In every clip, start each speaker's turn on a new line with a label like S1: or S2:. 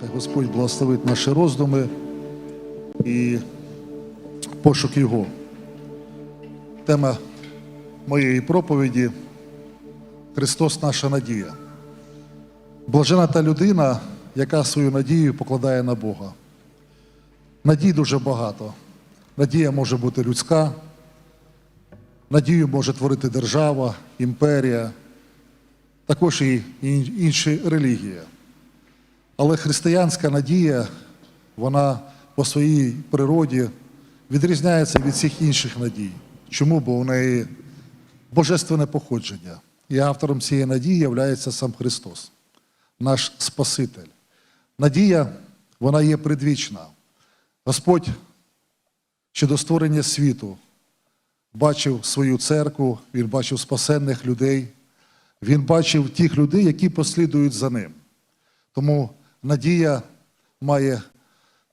S1: Хай Господь благословить наші роздуми і пошук Його. Тема моєї проповіді Христос наша надія. Блажена та людина, яка свою надію покладає на Бога. Надій дуже багато. Надія може бути людська, надію може творити держава, імперія, також і інші релігії. Але християнська надія, вона по своїй природі відрізняється від всіх інших надій. Чому? Бо у неї божественне походження. І автором цієї надії є сам Христос, наш Спаситель. Надія, вона є предвічна. Господь ще до створення світу бачив свою церкву, Він бачив спасенних людей, Він бачив тих людей, які послідують за ним. Тому надія має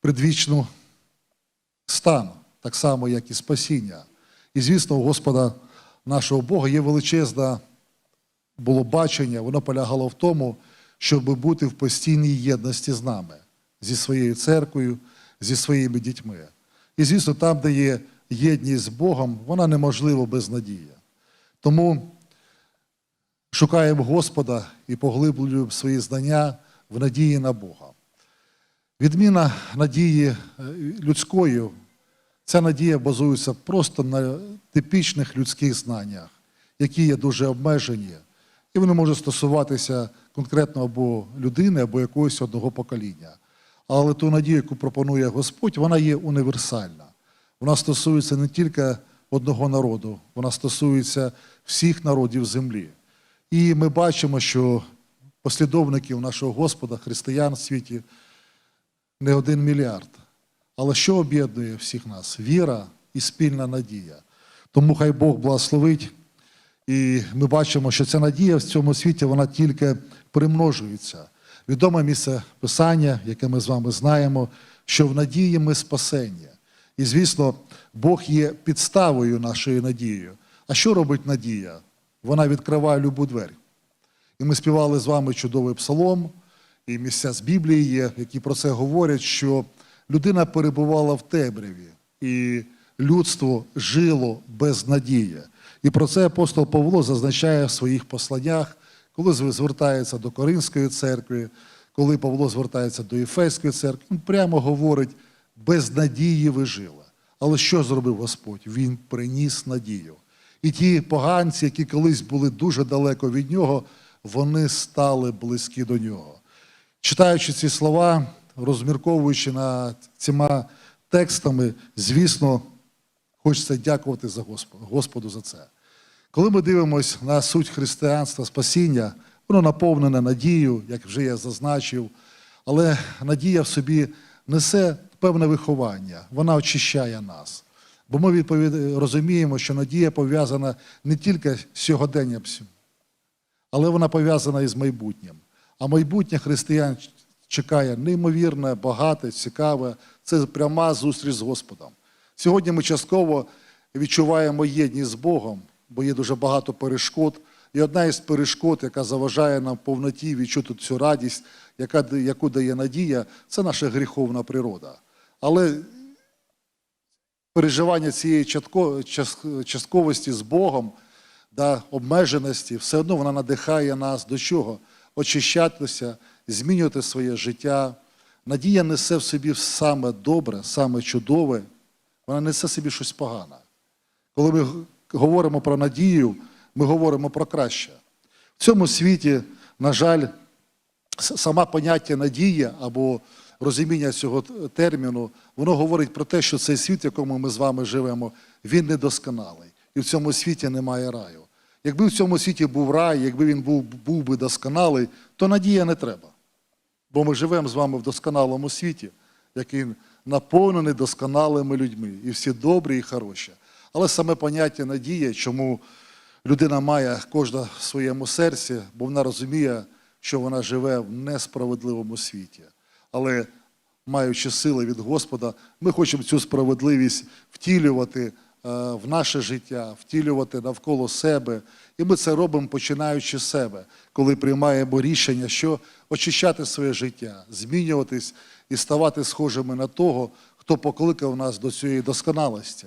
S1: предвічну стан, так само, як і спасіння. І, звісно, у Господа нашого Бога є величезне було бачення, воно полягало в тому, щоб бути в постійній єдності з нами, зі своєю церквою, зі своїми дітьми. І, звісно, там, де є єдність з Богом, вона неможлива без надії. Тому шукаємо Господа і поглиблюємо свої знання в надії на Бога. Відміна надії е, людської, ця надія базується просто на типічних людських знаннях, які є дуже обмежені, і вони можуть стосуватися конкретно або людини, або якогось одного покоління. Але ту надію, яку пропонує Господь, вона є універсальна. Вона стосується не тільки одного народу, вона стосується всіх народів землі. І ми бачимо, що послідовників нашого Господа, християн в світі, не один мільярд. Але що об'єднує всіх нас? Віра і спільна надія. Тому хай Бог благословить. І ми бачимо, що ця надія в цьому світі вона тільки примножується. Відоме місце Писання, яке ми з вами знаємо, що в надії ми спасення. І, звісно, Бог є підставою нашої надії. А що робить надія? Вона відкриває любу двері. І ми співали з вами чудовий псалом, і місця з Біблії є, які про це говорять, що людина перебувала в темряві, і людство жило без надії. І про це апостол Павло зазначає в своїх посланнях, коли звертається до Коринської церкви, коли Павло звертається до Єфеської церкви, він прямо говорить, без надії ви жили. Але що зробив Господь? Він приніс надію. І ті поганці, які колись були дуже далеко від нього, вони стали близькі до нього. Читаючи ці слова, розмірковуючи над цими текстами, звісно, хочеться дякувати за Господу, Господу за це. Коли ми дивимося на суть християнства, спасіння, воно наповнене надією, як вже я зазначив, але надія в собі несе певне виховання, вона очищає нас. Бо ми розуміємо, що надія пов'язана не тільки з сьогоденням, але вона пов'язана із майбутнім. А майбутнє християн чекає неймовірне, багате, цікаве. Це пряма зустріч з Господом. Сьогодні ми частково відчуваємо єдність з Богом, бо є дуже багато перешкод. І одна із перешкод, яка заважає нам в повноті відчути цю радість, яка, яку дає надія, це наша гріховна природа. Але переживання цієї частковості з Богом, да, обмеженості, все одно вона надихає нас до чого? Очищатися, змінювати своє життя. Надія несе в собі саме добре, саме чудове, вона несе в собі щось погане. Коли ми говоримо про надію, ми говоримо про краще. В цьому світі, на жаль, саме поняття надія або розуміння цього терміну, воно говорить про те, що цей світ, в якому ми з вами живемо, він недосконалий. І в цьому світі немає раю. Якби в цьому світі був рай, якби він був, був би досконалий, то надія не треба. Бо ми живемо з вами в досконалому світі, який наповнений досконалими людьми, і всі добрі і хороші. Але саме поняття надія, чому людина має кожна в своєму серці, бо вона розуміє, що вона живе в несправедливому світі. Але маючи сили від Господа, ми хочемо цю справедливість втілювати в наше життя, втілювати навколо себе. І ми це робимо починаючи з себе, коли приймаємо рішення, що очищати своє життя, змінюватись і ставати схожими на того, хто покликав нас до цієї досконалості.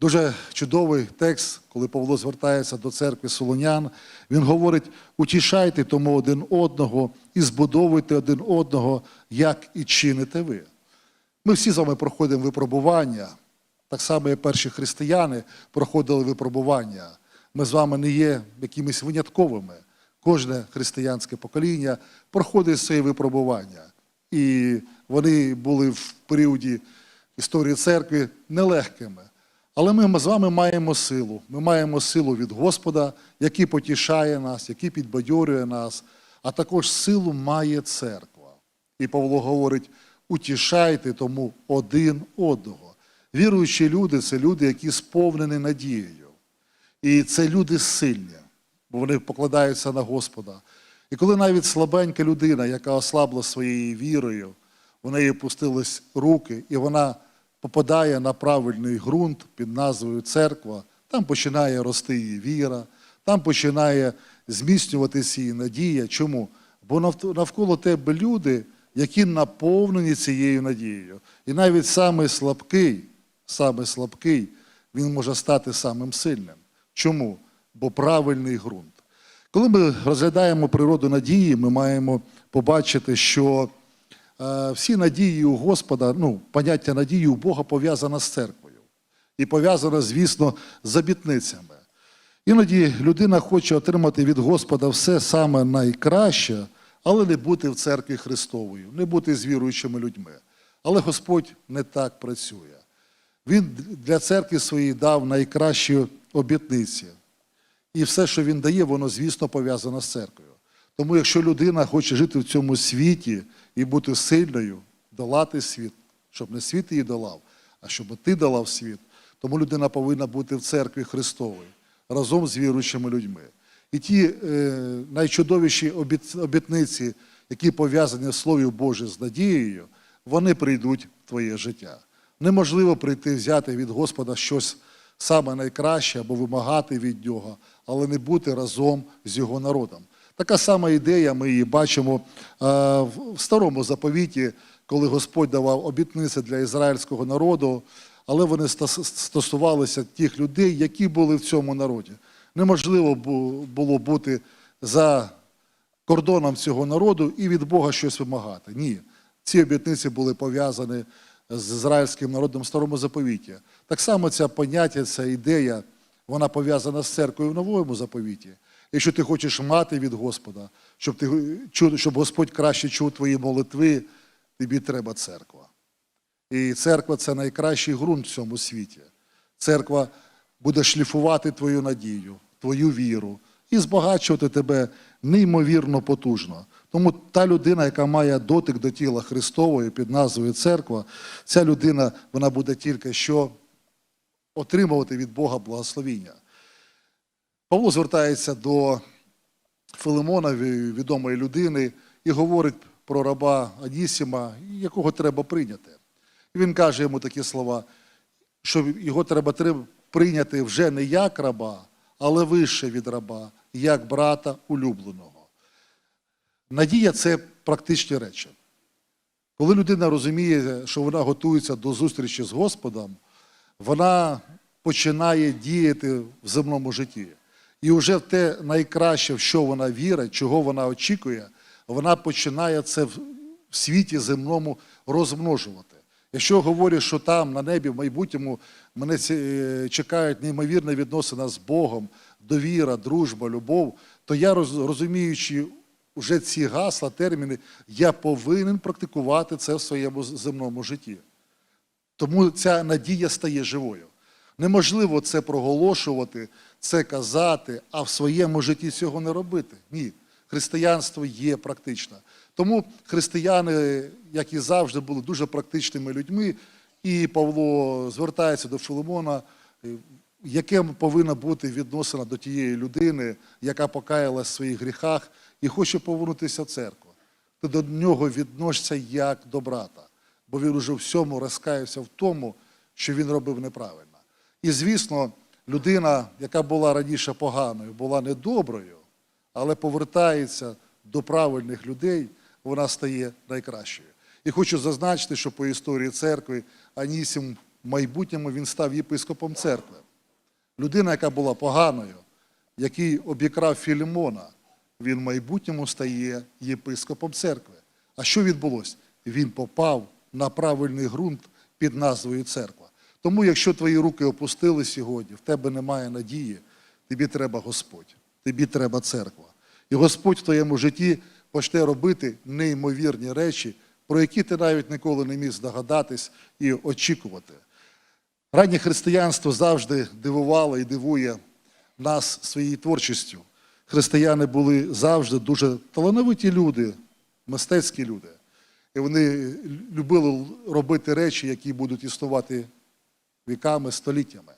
S1: Дуже чудовий текст, коли Павло звертається до церкви Солонян. Він говорить: утішайте тому один одного і збудовуйте один одного, як і чините ви. Ми всі з вами проходимо випробування, так само, як перші християни проходили випробування. Ми з вами не є якимись винятковими. Кожне християнське покоління проходить свої випробування. І вони були в періоді історії церкви нелегкими. Але ми з вами маємо силу. Ми маємо силу від Господа, який потішає нас, який підбадьорює нас, а також силу має церква. І Павло говорить: утішайте тому один одного. Віруючі люди це люди, які сповнені надією. І це люди сильні, бо вони покладаються на Господа. І коли навіть слабенька людина, яка ослабла своєю вірою, в неї опустились руки, і вона попадає на правильний ґрунт під назвою церква, там починає рости її віра, там починає зміцнюватися її надія. Чому? Бо нав- навколо тебе люди, які наповнені цією надією. І навіть самий слабкий, самий слабкий, він може стати самим сильним. Чому? Бо правильний ґрунт. Коли ми розглядаємо природу надії, ми маємо побачити, що е, всі надії у Господа, ну, поняття надії у Бога пов'язане з церквою. І пов'язане, звісно, з обітницями. Іноді людина хоче отримати від Господа все саме найкраще, але не бути в церкві Христовою, не бути з віруючими людьми. Але Господь не так працює. Він для церкви своєї дав найкращі обітниці. І все, що він дає, воно, звісно, пов'язано з церквою. Тому, якщо людина хоче жити в цьому світі і бути сильною, долати світ, щоб не світ її долав, а щоб ти долав світ, тому людина повинна бути в церкві Христовій разом з віруючими людьми. І ті е, найчудовіші обіт- обітниці, які пов'язані в Слові Боже з надією, вони прийдуть в твоє життя. Неможливо прийти взяти від Господа щось саме найкраще або вимагати від нього, але не бути разом з його народом. Така сама ідея, ми її бачимо е, в старому заповіті, коли Господь давав обітниці для ізраїльського народу, але вони стосувалися тих людей, які були в цьому народі. Неможливо було бути за кордоном цього народу і від Бога щось вимагати. Ні. Ці обітниці були пов'язані з ізраїльським народом в старому заповіті. Так само ця поняття, ця ідея, вона пов'язана з церквою в новому заповіті. Якщо ти хочеш мати від Господа, щоб, ти, щоб Господь краще чув твої молитви, тобі треба церква. І церква це найкращий ґрунт в цьому світі. Церква буде шліфувати твою надію, твою віру і збагачувати тебе неймовірно потужно. Тому та людина, яка має дотик до тіла Христової під назвою церква, ця людина вона буде тільки що отримувати від Бога благословіння. Павло звертається до Филимона, відомої людини, і говорить про раба Анісіма, якого треба прийняти. І він каже йому такі слова, що його треба прийняти вже не як раба, але вище від раба, як брата улюбленого. Надія це практичні речі. Коли людина розуміє, що вона готується до зустрічі з Господом, вона починає діяти в земному житті. І вже в те найкраще, в що вона вірить, чого вона очікує, вона починає це в світі земному розмножувати. Якщо говорю, що там на небі в майбутньому мене е, чекають неймовірні відносини з Богом, довіра, дружба, любов, то я розуміючи вже ці гасла, терміни, я повинен практикувати це в своєму земному житті. Тому ця надія стає живою. Неможливо це проголошувати, це казати, а в своєму житті цього не робити. Ні. Християнство є практичне. Тому християни, як і завжди, були дуже практичними людьми, і Павло звертається до Филимона, яке повинна бути відносина до тієї людини, яка покаялась в своїх гріхах і хоче повернутися в церкву. Ти до нього відносишся як до брата, бо він уже всьому розкаявся в тому, що він робив неправильно. І звісно, людина, яка була раніше поганою, була недоброю, але повертається до правильних людей, вона стає найкращою. І хочу зазначити, що по історії церкви Анісім в майбутньому він став єпископом церкви. Людина, яка була поганою, який обікрав Філімона, він в майбутньому стає єпископом церкви. А що відбулося? Він попав на правильний ґрунт під назвою церква. Тому, якщо твої руки опустили сьогодні, в тебе немає надії, тобі треба Господь, тобі треба церква. І Господь в твоєму житті почне робити неймовірні речі, про які ти навіть ніколи не міг здогадатись і очікувати. Раннє християнство завжди дивувало і дивує нас своєю творчістю. Християни були завжди дуже талановиті люди, мистецькі люди. І вони любили робити речі, які будуть існувати віками, століттями.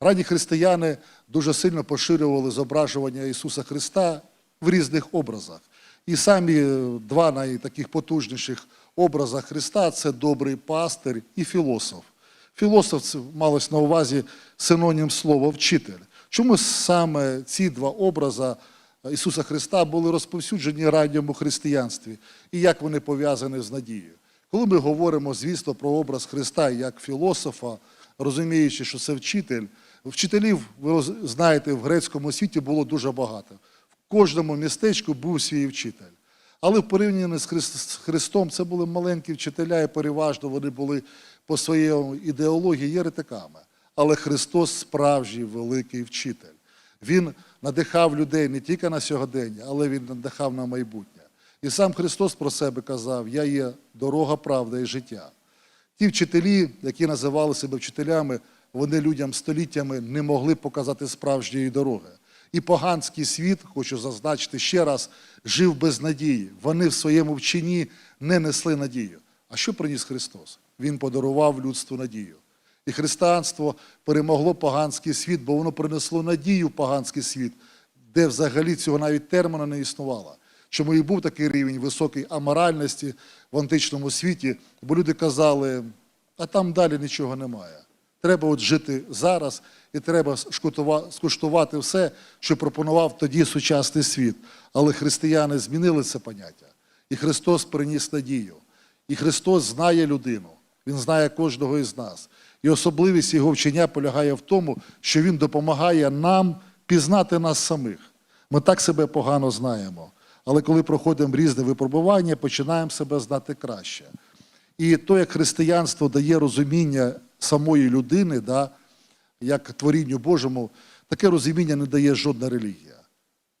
S1: Ранні християни дуже сильно поширювали зображування Ісуса Христа в різних образах. І самі два найтаких потужніших образа Христа це добрий пастир і філософ. Філософ це малось на увазі синонім слова вчитель. Чому саме ці два образи Ісуса Христа були розповсюджені ранньому християнстві і як вони пов'язані з надією? Коли ми говоримо, звісно, про образ Христа як філософа, розуміючи, що це вчитель, вчителів, ви знаєте, в грецькому світі було дуже багато. В кожному містечку був свій вчитель. Але в порівнянні з Христом це були маленькі вчителя, і переважно вони були по своїй ідеології єретиками. Але Христос справжній великий вчитель. Він надихав людей не тільки на сьогодення, але він надихав на майбутнє. І сам Христос про себе казав: Я є дорога, правда і життя. Ті вчителі, які називали себе вчителями, вони людям століттями не могли показати справжньої дороги. І поганський світ, хочу зазначити ще раз, жив без надії. Вони в своєму вченні не несли надію. А що приніс Христос? Він подарував людству надію. І християнство перемогло поганський світ, бо воно принесло надію в поганський світ, де взагалі цього навіть терміна не існувало. Чому і був такий рівень високої аморальності в античному світі, бо люди казали, а там далі нічого немає. Треба от жити зараз, і треба скуштувати все, що пропонував тоді сучасний світ. Але християни змінили це поняття. І Христос приніс надію. І Христос знає людину, Він знає кожного із нас. І особливість його вчення полягає в тому, що Він допомагає нам пізнати нас самих. Ми так себе погано знаємо. Але коли проходимо різне випробування, починаємо себе знати краще. І то, як християнство дає розуміння самої людини, да, як творінню Божому, таке розуміння не дає жодна релігія.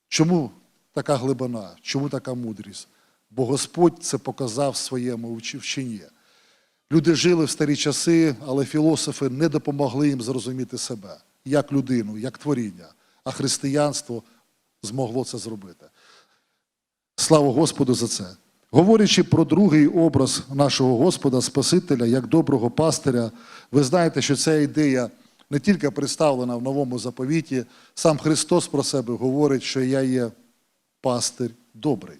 S1: Чому така глибина? Чому така мудрість? Бо Господь це показав своєму вч- вченні. Люди жили в старі часи, але філософи не допомогли їм зрозуміти себе як людину, як творіння. А християнство змогло це зробити. Слава Господу за це. Говорячи про другий образ нашого Господа, Спасителя, як доброго пастиря, ви знаєте, що ця ідея не тільки представлена в новому заповіті, сам Христос про себе говорить, що я є пастир добрий.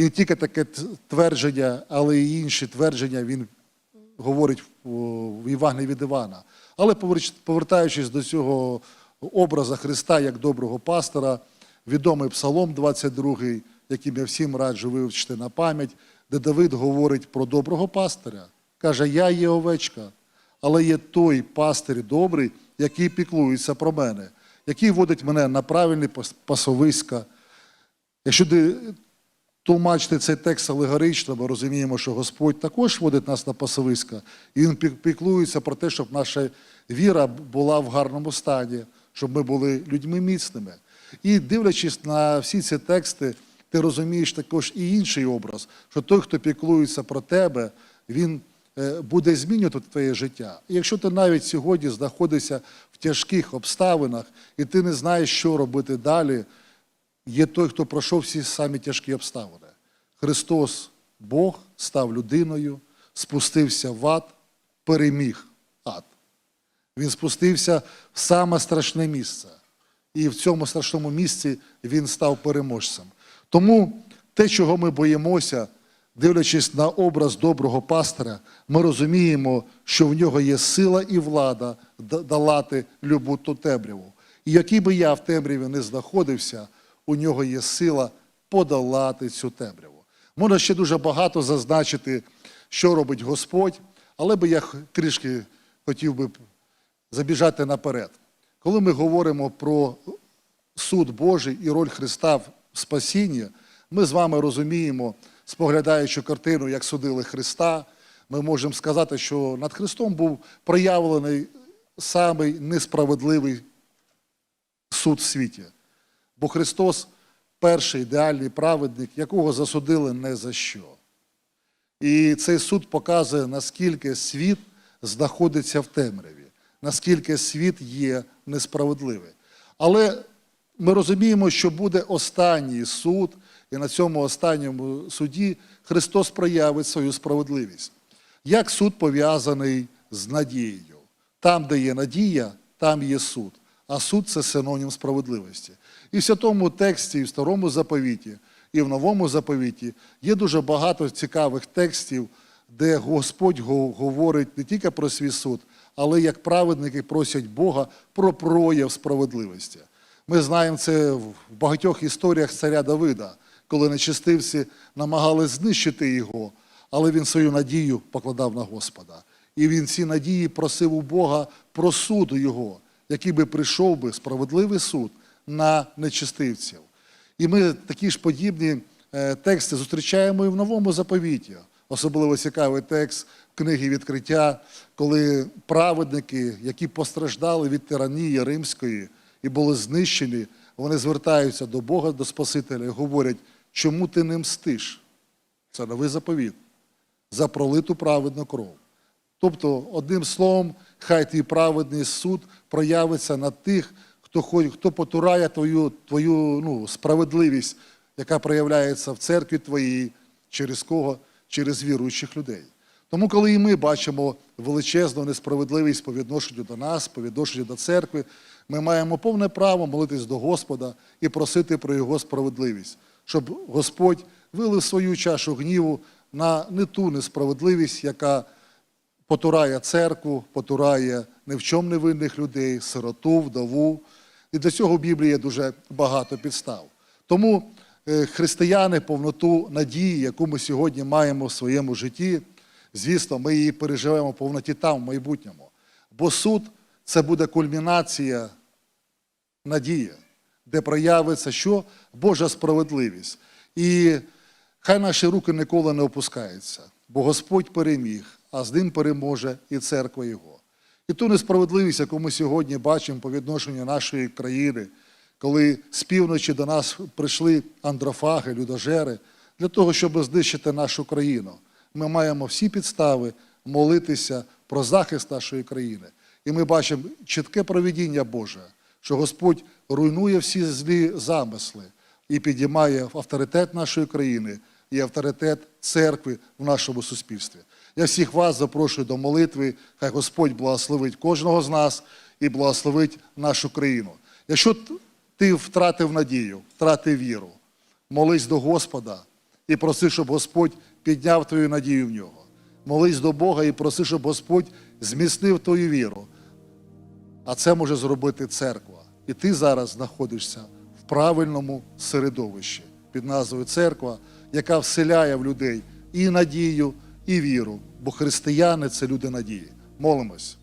S1: І не тільки таке твердження, але й інші твердження він говорить в в від Івана. Але повертаючись до цього образа Христа як доброго пастора, відомий Псалом 22, який я всім раджу вивчити на пам'ять, де Давид говорить про доброго пастиря. Каже, я є овечка, але є той пастир добрий, який піклується про мене, який водить мене на правильні пас- пасовиська. Якщо тлумачити цей текст алегорично, ми розуміємо, що Господь також водить нас на пасовиська, і Він пік- піклується про те, щоб наша віра була в гарному стані, щоб ми були людьми міцними. І дивлячись на всі ці тексти, ти розумієш також і інший образ, що той, хто піклується про тебе, він е, буде змінювати твоє життя. І якщо ти навіть сьогодні знаходишся в тяжких обставинах, і ти не знаєш, що робити далі, є той, хто пройшов всі самі тяжкі обставини. Христос, Бог, став людиною, спустився в ад, переміг ад. Він спустився в саме страшне місце. І в цьому страшному місці він став переможцем. Тому те, чого ми боїмося, дивлячись на образ доброго пастиря, ми розуміємо, що в нього є сила і влада да- долати любу ту темряву. І який би я в темряві не знаходився, у нього є сила подолати цю темряву. Можна ще дуже багато зазначити, що робить Господь, але би я трішки хотів би забіжати наперед. Коли ми говоримо про суд Божий і роль Христа в спасінні, ми з вами розуміємо, споглядаючи картину, як судили Христа, ми можемо сказати, що над Христом був проявлений самий несправедливий суд в світі. Бо Христос перший ідеальний праведник, якого засудили не за що. І цей суд показує, наскільки світ знаходиться в темряві, наскільки світ є несправедливий. Але ми розуміємо, що буде останній суд, і на цьому останньому суді Христос проявить свою справедливість. Як суд пов'язаний з надією? Там, де є надія, там є суд. А суд це синонім справедливості. І в святому тексті, і в старому заповіті, і в новому заповіті є дуже багато цікавих текстів, де Господь говорить не тільки про свій суд, але як праведники просять Бога про прояв справедливості. Ми знаємо це в багатьох історіях царя Давида, коли нечистивці намагались знищити його, але він свою надію покладав на Господа. І він ці надії просив у Бога про суд його, який би прийшов би справедливий суд на нечистивців. І ми такі ж подібні е, тексти зустрічаємо і в новому заповіті. Особливо цікавий текст книги відкриття, коли праведники, які постраждали від тиранії римської і були знищені, вони звертаються до Бога, до Спасителя і говорять, чому ти не мстиш? Це новий заповіт за пролиту праведну кров. Тобто, одним словом, хай твій праведний суд проявиться на тих, хто, хто потурає твою, твою ну, справедливість, яка проявляється в церкві твоїй, через кого? Через віруючих людей. Тому, коли і ми бачимо величезну несправедливість по відношенню до нас, по відношенню до церкви, ми маємо повне право молитись до Господа і просити про Його справедливість, щоб Господь вилив свою чашу гніву на не ту несправедливість, яка потурає церкву, потурає ні в чому невинних людей, сироту, вдову. І до цього в Біблії є дуже багато підстав. Тому е, християни повноту надії, яку ми сьогодні маємо в своєму житті, звісно, ми її переживемо в повноті там, в майбутньому. Бо суд це буде кульмінація надії, де проявиться що? Божа справедливість. І хай наші руки ніколи не опускаються, бо Господь переміг, а з ним переможе і церква Його. І ту несправедливість, яку ми сьогодні бачимо по відношенню нашої країни, коли з півночі до нас прийшли андрофаги, людожери, для того, щоб знищити нашу країну. Ми маємо всі підстави молитися про захист нашої країни. І ми бачимо чітке провідіння Боже, що Господь руйнує всі злі замисли і підіймає авторитет нашої країни і авторитет церкви в нашому суспільстві. Я всіх вас запрошую до молитви, хай Господь благословить кожного з нас і благословить нашу країну. Якщо ти втратив надію, втратив віру, молись до Господа і проси, щоб Господь підняв твою надію в нього. Молись до Бога і проси, щоб Господь зміцнив твою віру. А це може зробити церква. І ти зараз знаходишся в правильному середовищі під назвою церква, яка вселяє в людей і надію, і віру. Бо християни це люди надії. Молимось.